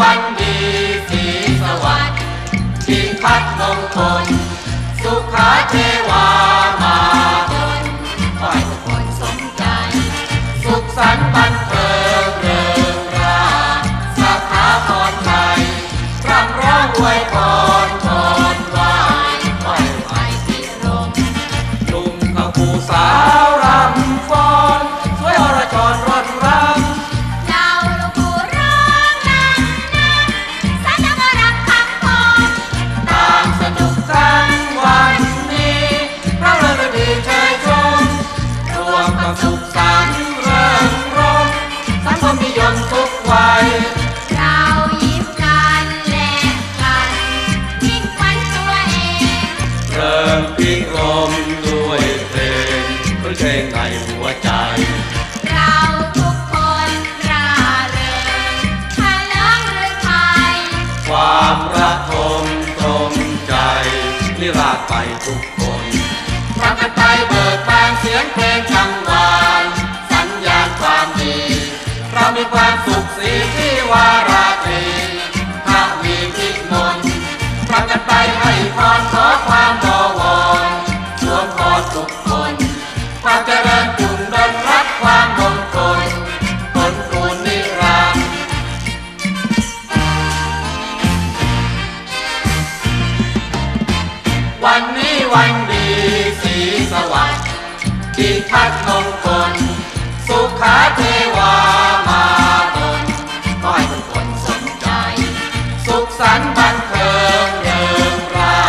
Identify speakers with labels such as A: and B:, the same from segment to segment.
A: วันดีสีสวัสดิ์ทิ้
B: ง
A: พัดมง
B: คล ไป
A: ทุกคนฟังกันไปเบิกบานเสียงเพลงกังวานสัญญาณความดี เรามีความสุขสีที่วาราตรีถ้ามีพิมนฟังกันไปให้พร วันนี้วันดีสีสวัสดิ์ที่พัดมงคล สุขาเทวามาดลขอให้ทุกคนสนใจ สุขสันต์บันเทิงเริงรา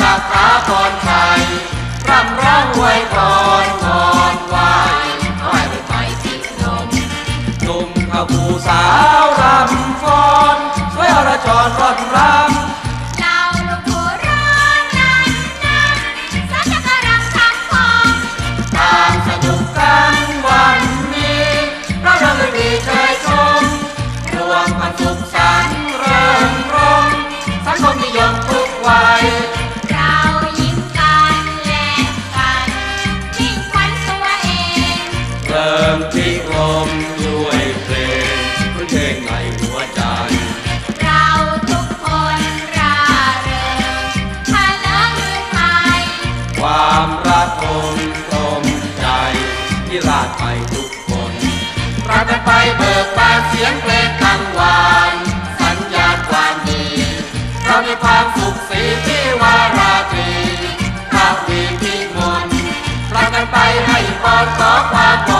A: สาขาพรชัยร่ำร้องอวยพรพรไหวขอให้ได้ไปที่ลมหนุ่มขบูสาวรำฟ้อนสวยอรชรร่อนรำิ
B: ราชไปทุกค
A: นเราจะไปเบิกบานเสียง
B: เพลงกังวานสัญญา
A: ณความดีเรา
B: มีความสุขสีที่
A: วาราตรีภาพดีพิมลเราจะไปให้ปอนขอความ